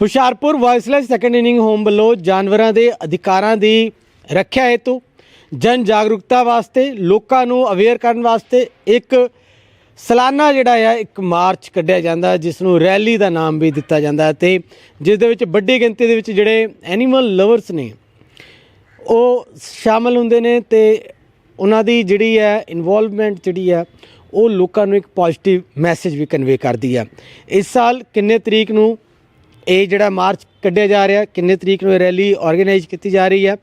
Hoshiarpur voiceless second inning home ਵੱਲੋਂ ਜਾਨਵਰਾਂ ਦੇ ਅਧਿਕਾਰਾਂ ਦੀ ਰੱਖਿਆ ਹੈਤੂ, ਜਨ ਜਾਗਰੂਕਤਾ ਵਾਸਤੇ, ਲੋਕਾਂ ਨੂੰ ਅਵੇਅਰ ਕਰਨ ਵਾਸਤੇ ਇੱਕ ਸਾਲਾਨਾ ਜਿਹੜਾ ਆ, ਇੱਕ ਮਾਰਚ ਕੱਢਿਆ ਜਾਂਦਾ ਜਿਸ ਨੂੰ ਰੈਲੀ ਦਾ ਨਾਮ ਵੀ ਦਿੱਤਾ ਜਾਂਦਾ ਹੈ ਤੇ ਜਿਸ ਦੇ ਵਿੱਚ ਵੱਡੀ ਗਿਣਤੀ ਦੇ ਵਿੱਚ ਜਿਹੜੇ ਐਨੀਮਲ ਲਵਰਸ ਨੇ, ਉਹ ਸ਼ਾਮਲ ਹੁੰਦੇ ਨੇ ਤੇ ਉਹਨਾਂ ਦੀ ਜਿਹੜੀ ਹੈ ਇਨਵੋਲਵਮੈਂਟ ਜਿਹੜੀ ਹੈ, ਉਹ ਲੋਕਾਂ ਨੂੰ ਇੱਕ ਪੋਜ਼ਿਟਿਵ ਮੈਸੇਜ ਵੀ ਕਨਵੇ ਕਰਦੀ ਹੈ। ਇਸ ਸਾਲ ਕਿੰਨੇ ਤਰੀਕ ਨੂੰ ਇਹ ਜਿਹੜਾ ਮਾਰਚ ਕੱਢਿਆ ਜਾ ਰਿਹਾ, ਕਿੰਨੇ ਤਰੀਕ ਨੂੰ ਇਹ ਰੈਲੀ ਆਰਗੇਨਾਈਜ਼ ਕੀਤੀ ਜਾ ਰਹੀ ਹੈ।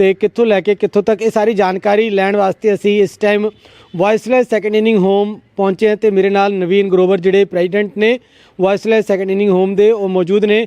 ਤੇ ਕਿੱਥੋਂ ਲੈ ਕੇ ਕਿੱਥੋਂ ਤੱਕ ਇਹ ਸਾਰੀ ਜਾਣਕਾਰੀ ਲੈਣ ਵਾਸਤੇ ਅਸੀਂ ਇਸ time voiceless second inning home ਪਹੁੰਚੇ ਹਾਂ ਤੇ ਮੇਰੇ ਨਾਲ ਨਵੀਨ ਗਰੋਵਰ ਜਿਹੜੇ ਪ੍ਰੈਜ਼ੀਡੈਂਟ ਨੇ ਵਾਇਸਲੈਸ ਸੈਕੰਡ ਇਨਿੰਗ ਹੋਮ ਦੇ ਉਹ ਮੌਜੂਦ ਨੇ।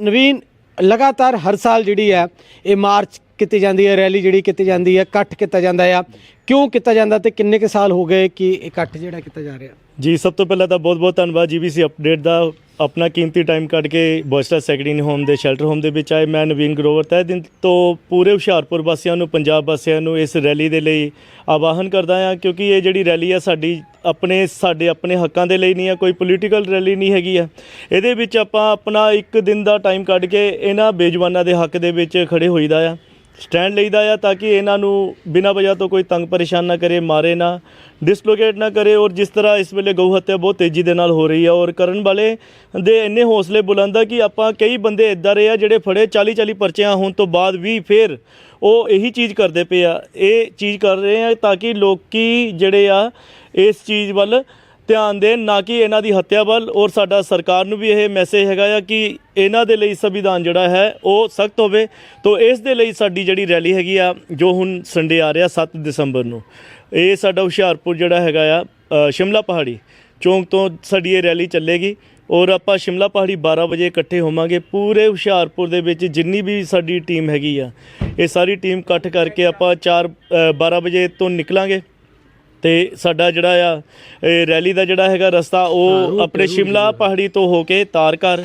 ਨਵੀਨ, ਲਗਾਤਾਰ ਹਰ ਸਾਲ ਜਿਹੜੀ ਹੈ, ਇਹ ਮਾਰਚ ਕੀਤੀ ਜਾਂਦੀ ਹੈ, ਰੈਲੀ ਜਿਹੜੀ ਕੀਤੀ ਜਾਂਦੀ ਹੈ, ਇਕੱਠ ਕੀਤਾ ਜਾਂਦਾ ਆ। ਕਿਉਂ ਕੀਤਾ ਜਾਂਦਾ ਤੇ ਕਿੰਨੇ ਕੁ ਸਾਲ ਹੋ ਗਏ ਕਿ ਇਕੱਠ ਜਿਹੜਾ ਕੀਤਾ ਜਾ ਰਿਹਾ? ਜੀ, ਸਭ ਤੋਂ ਪਹਿਲਾਂ ਤਾਂ ਬਹੁਤ-ਬਹੁਤ ਧੰਨਵਾਦ ਜੀਬੀਸੀ ਅਪਡੇਟ ਦਾ ਆਪਣਾ ਕੀਮਤੀ ਟਾਈਮ ਕੱਢ ਕੇ ਬੋਇਸਟਾ ਸੈਕੰਡਰੀ ਹੋਮ ਦੇ ਸ਼ੈਲਟਰ ਹੋਮ ਦੇ ਵਿੱਚ ਆਏ। ਮੈਂ ਨਵੀਨ ਗਰੋਵਰ ਤਹਿ ਦਿਨ ਤੋਂ ਪੂਰੇ ਹੁਸ਼ਿਆਰਪੁਰ ਵਾਸੀਆਂ ਨੂੰ, ਪੰਜਾਬ ਵਾਸੀਆਂ ਨੂੰ ਇਸ ਰੈਲੀ ਦੇ ਲਈ ਆਵਾਹਨ ਕਰਦਾ ਹਾਂ ਕਿਉਂਕਿ ਇਹ ਜਿਹੜੀ ਰੈਲੀ ਆ ਸਾਡੀ ਆਪਣੇ, ਸਾਡੇ ਆਪਣੇ ਹੱਕਾਂ ਦੇ ਲਈ ਨਹੀਂ ਆ, ਕੋਈ ਪੋਲੀਟੀਕਲ ਰੈਲੀ ਨਹੀਂ ਹੈਗੀ ਆ। ਇਹਦੇ ਵਿੱਚ ਆਪਾਂ ਆਪਣਾ ਇੱਕ ਦਿਨ ਦਾ ਟਾਈਮ ਕੱਢ ਕੇ ਇਹਨਾਂ ਬੇਜਵਾਨਾਂ ਦੇ ਹੱਕ ਦੇ ਵਿੱਚ ਖੜੇ ਹੋਈਦਾ ਆ। ਸਟੈਂਡ ਲਈਦਾ ਆ ਤਾਂ ਕਿ ਇਹਨਾਂ ਨੂੰ ਬਿਨਾਂ ਵਜ੍ਹਾ ਤੋਂ ਕੋਈ ਤੰਗ ਪਰੇਸ਼ਾਨ ਨਾ ਕਰੇ, ਮਾਰੇ ਨਾ ਡਿਸਲੋਕੇਟ ਨਾ ਕਰੇ ਔਰ ਜਿਸ ਤਰ੍ਹਾਂ ਇਸ ਵੇਲੇ ਗਊ ਹੱਤਿਆ ਬਹੁਤ ਤੇਜ਼ੀ ਦੇ ਨਾਲ ਹੋ ਰਹੀ ਆ ਔਰ ਕਰਨ ਵਾਲੇ ਦੇ ਇੰਨੇ ਹੌਸਲੇ ਬੁਲੰਦ ਆ ਕਿ ਆਪਾਂ ਕਈ ਬੰਦੇ ਇਦਾਂ ਰਹੇ ਆ ਜਿਹੜੇ ਫੜੇ 40 40 ਪਰਚਿਆਂ ਹੋਣ ਤੋਂ ਬਾਅਦ ਵੀ ਫਿਰ ਉਹ ਇਹੀ ਚੀਜ਼ ਕਰਦੇ ਪਏ ਆ, ਇਹ ਚੀਜ਼ ਕਰ ਰਹੇ ਆ ਤਾਂ ਕਿ ਲੋਕੀ ਜਿਹੜੇ ਆ ਇਸ ਚੀਜ਼ ਵੱਲ ਧਿਆਨ ਦੇਣ, ਨਾ ਕਿ ਇਹਨਾਂ ਦੀ ਹੱਤਿਆ ਵੱਲ। ਔਰ ਸਾਡਾ ਸਰਕਾਰ ਨੂੰ ਵੀ ਇਹ ਮੈਸੇਜ ਹੈਗਾ ਆ ਕਿ ਇਹਨਾਂ ਦੇ ਲਈ ਸੰਵਿਧਾਨ ਜਿਹੜਾ ਹੈ, ਉਹ ਸਖਤ ਹੋਵੇ। ਤੋਂ ਇਸ ਦੇ ਲਈ ਸਾਡੀ ਜਿਹੜੀ ਰੈਲੀ ਹੈਗੀ ਆ, ਜੋ ਹੁਣ ਸੰਡੇ ਆ ਰਿਹਾ 7 ਦਸੰਬਰ ਨੂੰ, ਇਹ ਸਾਡਾ ਹੁਸ਼ਿਆਰਪੁਰ ਜਿਹੜਾ ਹੈਗਾ ਆ ਸ਼ਿਮਲਾ ਪਹਾੜੀ ਚੌਂਕ ਤੋਂ ਸਾਡੀ ਇਹ ਰੈਲੀ ਚੱਲੇਗੀ। ਔਰ ਆਪਾਂ ਸ਼ਿਮਲਾ ਪਹਾੜੀ 12 ਵਜੇ ਇਕੱਠੇ ਹੋਵਾਂਗੇ। ਪੂਰੇ ਹੁਸ਼ਿਆਰਪੁਰ ਦੇ ਵਿੱਚ ਜਿੰਨੀ ਵੀ ਸਾਡੀ ਟੀਮ ਹੈਗੀ ਆ, ਇਹ ਸਾਰੀ ਟੀਮ ਇਕੱਠ ਕਰਕੇ ਆਪਾਂ 4 12 ਵਜੇ ਤੋਂ ਨਿਕਲਾਂਗੇ। ਤੇ ਸਾਡਾ ਜਿਹੜਾ ਆ ਇਹ ਰੈਲੀ ਦਾ ਜਿਹੜਾ ਹੈਗਾ ਰਸਤਾ ਉਹ ਆਪਣੇ ਸ਼ਿਮਲਾ ਪਹਾੜੀ ਤੋਂ ਹੋ ਕੇ ਤਾਰਕਰ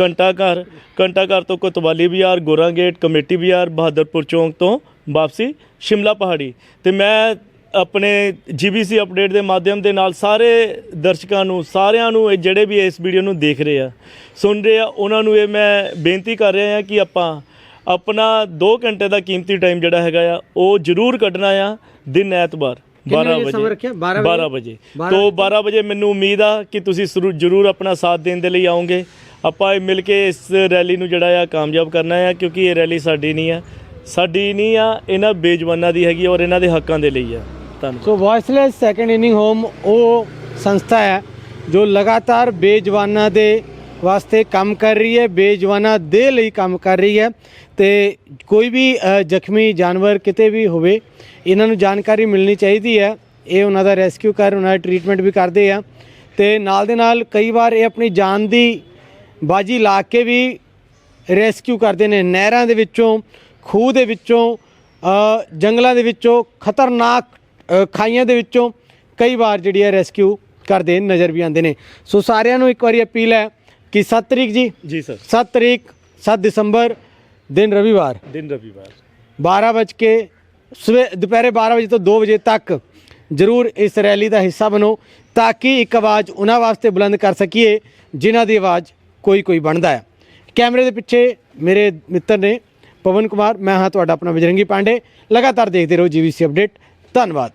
ਘੰਟਾ ਘਰ ਘੰਟਾ ਘਰ ਤੋਂ ਕੋਤਵਾਲੀ ਬਾਜ਼ਾਰ ਗੋਰਾ ਗੇਟ ਕਮੇਟੀ ਬਾਜ਼ਾਰ ਬਹਾਦਰਪੁਰ ਚੌਂਕ ਤੋਂ ਵਾਪਸੀ ਸ਼ਿਮਲਾ ਪਹਾੜੀ। ਤੇ ਮੈਂ ਆਪਣੇ ਜੀਬੀਸੀ ਅਪਡੇਟ ਦੇ ਮਾਧਿਅਮ ਦੇ ਨਾਲ ਸਾਰੇ ਦਰਸ਼ਕਾਂ ਨੂੰ ਸਾਰਿਆਂ ਨੂੰ ਇਹ ਜਿਹੜੇ ਵੀ ਇਸ ਵੀਡੀਓ ਨੂੰ ਦੇਖ ਰਹੇ ਆ ਸੁਣ ਰਹੇ ਆ ਉਹਨਾਂ ਨੂੰ ਇਹ ਮੈਂ ਬੇਨਤੀ ਕਰ ਰਿਹਾ ਹਾਂ ਕਿ ਆਪਾਂ ਆਪਣਾ 2 ਘੰਟੇ ਦਾ ਕੀਮਤੀ ਟਾਈਮ ਜਿਹੜਾ ਹੈਗਾ ਆ ਉਹ ਜ਼ਰੂਰ ਕੱਢਣਾ ਆ ਦਿਨ ਐਤਵਾਰ। 12 ਵਜੇ ਸਮਾਂ ਰੱਖਿਆ? 12 ਵਜੇ? 12 ਵਜੇ। 12 ਤੋਂ 12 ਵਜੇ ਮੈਨੂੰ ਉਮੀਦ ਆ ਕਿ ਤੁਸੀਂ ਜ਼ਰੂਰ- ਆਪਣਾ ਸਾਥ ਦੇਣ ਦੇ ਲਈ ਆਓਗੇ। ਆਪਾਂ ਇਹ ਮਿਲ ਕੇ ਇਸ ਰੈਲੀ ਨੂੰ ਜਿਹੜਾ ਆ ਕਾਮਯਾਬ ਕਰਨਾ ਆ ਕਿਉਂਕਿ ਇਹ ਰੈਲੀ ਸਾਡੀ ਨਹੀਂ ਆ। ਸਾਡੀ ਨਹੀਂ ਆ ਇਹਨਾਂ ਬੇਜਵਾਨਾਂ ਦੀ ਹੈਗੀ ਔਰ ਇਹਨਾਂ ਦੇ ਹੱਕਾਂ ਦੇ ਲਈ ਆ। ਧੰਨਵਾਦ। So voiceless second inning home ਉਹ ਸੰਸਥਾ ਹੈ ਜੋ ਲਗਾਤਾਰ ਬੇਜਵਾਨਾਂ ਦੇ ਵਾਸਤੇ ਕੰਮ ਕਰ ਰਹੀ ਹੈ, ਬੇਜਵਾਨਾਂ ਦੇ ਲਈ ਕੰਮ ਕਰ ਰਹੀ ਹੈ ਤੇ ਕੋਈ ਵੀ ਜ਼ਖਮੀ ਜਾਨਵਰ ਕਿਤੇ ਵੀ ਹੋਵੇ, ਇਹਨਾਂ ਨੂੰ ਜਾਣਕਾਰੀ ਮਿਲਣੀ ਚਾਹੀਦੀ ਹੈ। ਇਹ ਉਹਨਾਂ ਦਾ ਰੈਸਕਿਊ ਕਰ, ਉਹਨਾਂ ਦਾ ਟ੍ਰੀਟਮੈਂਟ ਵੀ ਕਰਦੇ ਆ। ਤੇ ਨਾਲ ਦੇ ਨਾਲ ਕਈ ਵਾਰ ਇਹ ਆਪਣੀ ਜਾਨ ਦੀ ਬਾਜੀ ਲਾ ਕੇ ਵੀ ਰੈਸਕਿਊ ਕਰਦੇ ਨੇ। ਨਹਿਰਾਂ ਦੇ ਵਿੱਚੋਂ, ਖੂਹ ਦੇ ਵਿੱਚੋਂ ਜੰਗਲਾਂ ਦੇ ਵਿੱਚੋਂ, ਖਤਰਨਾਕ ਖਾਈਆਂ ਦੇ ਵਿੱਚੋਂ ਕਈ ਵਾਰ ਜਿਹੜੀ ਹੈ ਰੈਸਕਿਊ ਕਰਦੇ ਨਜ਼ਰ ਵੀ ਆਉਂਦੇ ਨੇ। ਸੋ ਸਾਰਿਆਂ ਨੂੰ ਇੱਕ ਵਾਰੀ ਅਪੀਲ ਹੈ ਕਿ 7 ਤਰੀਕ ਜੀ? ਜੀ ਸਰ। 7 ਤਰੀਕ 7 ਦਸੰਬਰ ਦਿਨ ਰਵੀਵਾਰ। ਦਿਨ ਰਵੀਵਾਰ। 12 ਵਜ ਕੇ ਸਵੇ ਦੁਪਹਿਰੇ 12 ਵਜੇ ਤੋਂ 2 ਵਜੇ ਤੱਕ ਜ਼ਰੂਰ ਇਸ ਰੈਲੀ ਦਾ ਹਿੱਸਾ ਬਣੋ ਤਾਂ ਕਿ ਇੱਕ ਆਵਾਜ਼ ਉਹਨਾਂ ਵਾਸਤੇ ਬੁਲੰਦ ਕਰ ਸਕੀਏ ਜਿਨ੍ਹਾਂ ਦੀ ਆਵਾਜ਼ ਕੋਈ ਕੋਈ ਬਣਦਾ ਹੈ। ਕੈਮਰੇ ਦੇ ਪਿੱਛੇ ਮੇਰੇ ਮਿੱਤਰ ਨੇ ਪਵਨ ਕੁਮਾਰ। ਮੈਂ ਹਾਂ ਤੁਹਾਡਾ ਆਪਣਾ ਬਜਰੰਗੀ ਪਾਂਡੇ। ਲਗਾਤਾਰ ਦੇਖਦੇ ਰਹੋ ਜੀਵੀਸੀ ਅਪਡੇਟ। ਧੰਨਵਾਦ।